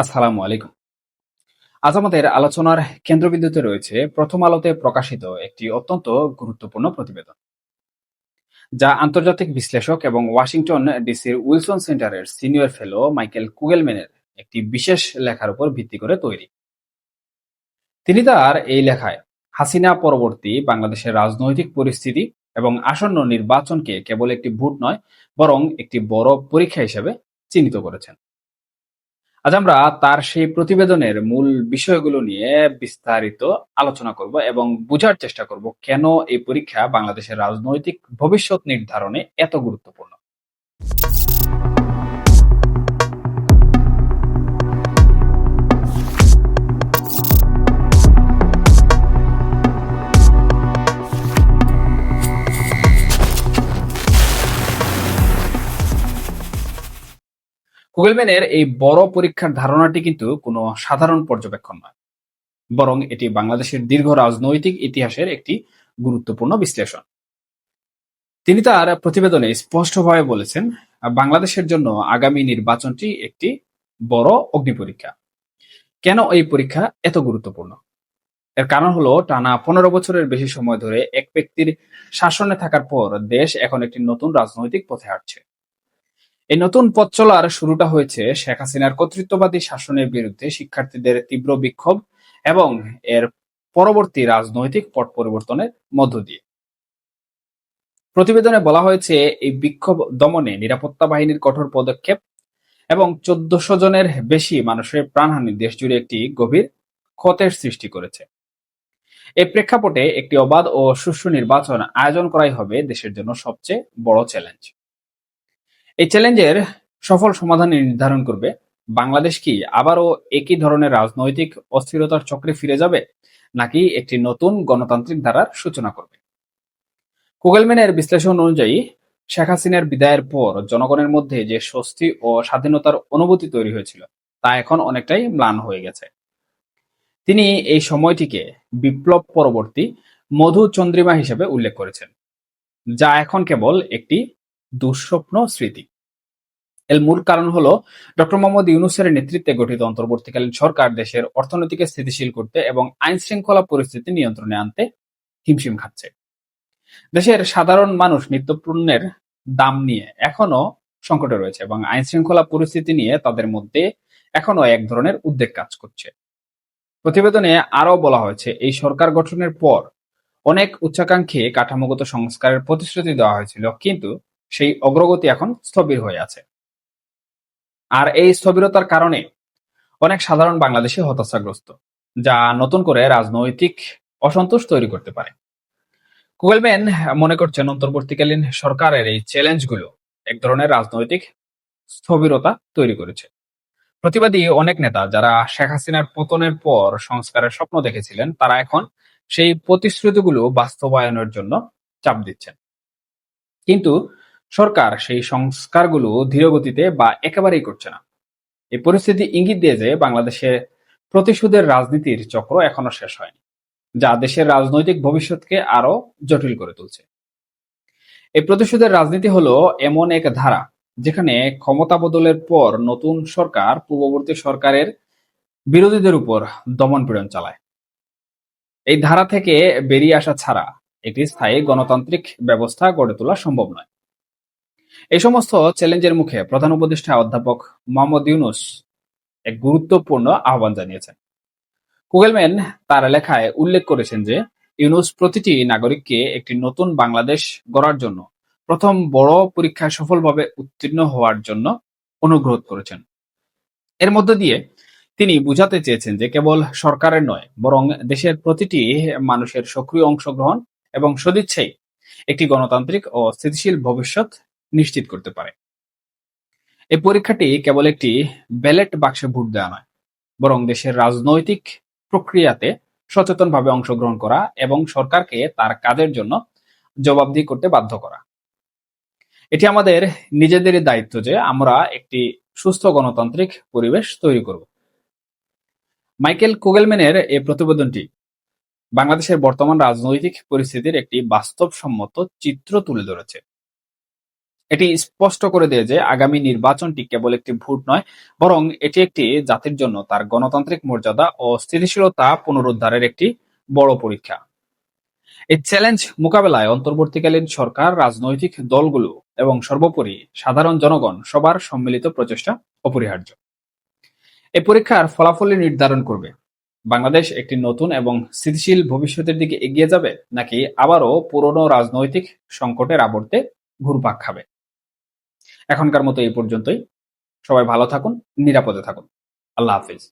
আসসালামু আলাইকুম। আজ আমাদের আলোচনার কেন্দ্রবিন্দুতে রয়েছে প্রথম আলোতে প্রকাশিত একটি অত্যন্ত গুরুত্বপূর্ণ প্রতিবেদন, যা আন্তর্জাতিক বিশ্লেষক এবং ওয়াশিংটন ডিসির উইলসন সেন্টারের সিনিয়র ফেলো মাইকেল কুগেলম্যানের একটি বিশেষ লেখার উপর ভিত্তি করে তৈরি। তিনি তার এই লেখায় হাসিনা পরবর্তী বাংলাদেশের রাজনৈতিক পরিস্থিতি এবং আসন্ন নির্বাচনকে কেবল একটি ভোট নয়, বরং একটি বড় পরীক্ষা হিসেবে চিহ্নিত করেছেন। আজ আমরা তার সেই প্রতিবেদনের মূল বিষয়গুলো নিয়ে বিস্তারিত আলোচনা করব এবং বোঝার চেষ্টা করব কেন এই পরীক্ষা বাংলাদেশের রাজনৈতিক ভবিষ্যৎ নির্ধারণে এত গুরুত্বপূর্ণ। কুগেলম্যানের এই বড় পরীক্ষার ধারণাটি কিন্তু কোনো সাধারণ পর্যবেক্ষণ নয়। বরং এটি বাংলাদেশের দীর্ঘ রাজনৈতিক ইতিহাসের একটি গুরুত্বপূর্ণ বিশ্লেষণ। তিনি তার প্রতিবেদনে স্পষ্টভাবে বলেছেন, বাংলাদেশের জন্য আগামী নির্বাচনটি একটি বড় অগ্নি পরীক্ষা। কেন এই পরীক্ষা এত গুরুত্বপূর্ণ? এর কারণ হলো, টানা পনেরো বছরের বেশি সময় ধরে এক ব্যক্তির শাসনে থাকার পর দেশ এখন একটি নতুন রাজনৈতিক পথে হাঁটছে। এই নতুন পথ চলার শুরুটা হয়েছে শেখ হাসিনার কর্তৃত্ববাদী শাসনের বিরুদ্ধে শিক্ষার্থীদের তীব্র বিক্ষোভ এবং এর পরবর্তী রাজনৈতিক পট পরিবর্তনের মধ্য দিয়ে। প্রতিবেদনে বলা হয়েছে, এই বিক্ষোভ দমনে নিরাপত্তা বাহিনীর কঠোর পদক্ষেপ এবং চোদ্দশো জনের বেশি মানুষের প্রাণহানি দেশজুড়ে একটি গভীর ক্ষতের সৃষ্টি করেছে। এই প্রেক্ষাপটে একটি অবাধ ও সুষ্ঠু নির্বাচন আয়োজন করাই হবে দেশের জন্য সবচেয়ে বড় চ্যালেঞ্জ। এই চ্যালেঞ্জের সফল সমাধান নির্ধারণ করবে। বাংলাদেশ কি আবারও একই ধরনের রাজনৈতিক অস্থিরতার চক্রে ফিরে যাবে, নাকি একটি নতুন গণতান্ত্রিক ধারার সূচনা করবে? কুগেলম্যানের বিশ্লেষণ অনুযায়ী, শেখ হাসিনার বিদায়ের পর জনগণের মধ্যে যে স্বস্তি ও স্বাধীনতার অনুভূতি তৈরি হয়েছিল, তা এখন অনেকটাই ম্লান হয়ে গেছে। তিনি এই সময়টিকে বিপ্লব পরবর্তী মধু চন্দ্রিমা হিসেবে উল্লেখ করেছেন, যা এখন কেবল একটি দুঃস্বপ্ন স্মৃতি। এর মূল কারণ হলো ডক্টর মোহাম্মদ ইউনুসের নেতৃত্বে গঠিত অন্তর্বর্তীকালীন সরকার দেশের অর্থনীতিকে স্থিতিশীল করতে এবং আইন শৃঙ্খলা পরিস্থিতি নিয়ন্ত্রণে আনতে হিমশিম খাচ্ছে। দেশের সাধারণ মানুষ নিত্যপণ্যের দাম নিয়ে এখনও সংকটে রয়েছে এবং আইন শৃঙ্খলা পরিস্থিতি নিয়ে তাদের মধ্যে এখনও এক ধরনের উদ্বেগ কাজ করছে। প্রতিবেদনে আরও বলা হয়েছে, এই সরকার গঠনের পর অনেক উচ্চাকাঙ্ক্ষী কাঠামোগত সংস্কারের প্রতিশ্রুতি দেওয়া হয়েছিল, কিন্তু সেই অগ্রগতি এখন স্থবির হয়ে আছে। আর এই স্থবিরতার কারণে অনেক সাধারণ বাংলাদেশি হতাশাগ্রস্ত, যা নতুন করে রাজনৈতিক অসন্তোষ তৈরি করতে পারে। কুয়েলম্যান মনে করছেন, অন্তর্বর্তীকালীন সরকারের এই চ্যালেঞ্জগুলো এক ধরনের রাজনৈতিক স্থবিরতা তৈরি করেছে। প্রতিবাদী অনেক নেতা যারা শেখ হাসিনার পতনের পর সংস্কারের স্বপ্ন দেখেছিলেন, তারা এখন সেই প্রতিশ্রুতিগুলো বাস্তবায়নের জন্য চাপ দিচ্ছেন। কিন্তু সরকার সেই সংস্কারগুলো ধীরগতিতে বা একেবারেই করছে না। এই পরিস্থিতি ইঙ্গিত দিয়ে যে বাংলাদেশে প্রতিশোধের রাজনীতির চক্র এখনও শেষ হয়নি, যা দেশের রাজনৈতিক ভবিষ্যৎকে আরও জটিল করে তুলছে। এই প্রতিশোধের রাজনীতি হলো এমন এক ধারা, যেখানে ক্ষমতা বদলের পর নতুন সরকার পূর্ববর্তী সরকারের বিরোধীদের উপর দমন পীড়ন চালায়। এই ধারা থেকে বেরিয়ে আসা ছাড়া একটি স্থায়ী গণতান্ত্রিক ব্যবস্থা গড়ে তোলা সম্ভব নয়। এই সমস্ত চ্যালেঞ্জের মুখে প্রধান উপদেষ্টা অধ্যাপক মোহাম্মদ ইউনুস এক গুরুত্বপূর্ণ আহ্বান জানিয়েছেন। কুগেলম্যান তার লেখায় উল্লেখ করেছেন যে, ইউনুস প্রতিটি নাগরিককে একটি নতুন বাংলাদেশ গড়ার জন্য প্রথম বড় পরীক্ষায় সফলভাবে উত্তীর্ণ হওয়ার জন্য অনুগ্রহ করেছেন। এর মধ্য দিয়ে তিনি বুঝাতে চেয়েছেন যে, কেবল সরকারের নয়, বরং দেশের প্রতিটি মানুষের সক্রিয় অংশগ্রহণ এবং সদিচ্ছাই একটি গণতান্ত্রিক ও স্থিতিশীল ভবিষ্যৎ নিশ্চিত করতে পারে। এই পরীক্ষাটি কেবল একটি ব্যালেট বাক্সে ভোট দেওয়া নয়, বরং দেশের রাজনৈতিক প্রক্রিয়াতে সচেতনভাবে অংশগ্রহণ করা এবং সরকারকে তার কাজের জন্য জবাবদিহি করতে বাধ্য করা। এটি আমাদের নিজেদেরই দায়িত্ব যে আমরা একটি সুস্থ গণতান্ত্রিক পরিবেশ তৈরি করব। মাইকেল কুগেলম্যানের এই প্রতিবেদনটি বাংলাদেশের বর্তমান রাজনৈতিক পরিস্থিতির একটি বাস্তবসম্মত চিত্র তুলে ধরেছে। এটি স্পষ্ট করে দেয় যে আগামী নির্বাচনটি কেবল একটি ভোট নয়, বরং এটি একটি জাতির জন্য তার গণতান্ত্রিক মর্যাদা ও স্থিতিশীলতা পুনরুদ্ধারের একটি বড় পরীক্ষা। এই চ্যালেঞ্জ মোকাবেলায় অন্তর্বর্তীকালীন সরকার, রাজনৈতিক দলগুলো এবং সর্বোপরি সাধারণ জনগণ সবার সম্মিলিত প্রচেষ্টা অপরিহার্য। এই পরীক্ষার ফলাফলই নির্ধারণ করবে। বাংলাদেশ একটি নতুন এবং স্থিতিশীল ভবিষ্যতের দিকে এগিয়ে যাবে নাকি আবারও পুরনো রাজনৈতিক সংকটের আবর্তে ঘুরপাক খাবে? এখনকার মতো এই পর্যন্তই। সবাই ভালো থাকুন নিরাপদে থাকুন। আল্লাহ হাফিজ।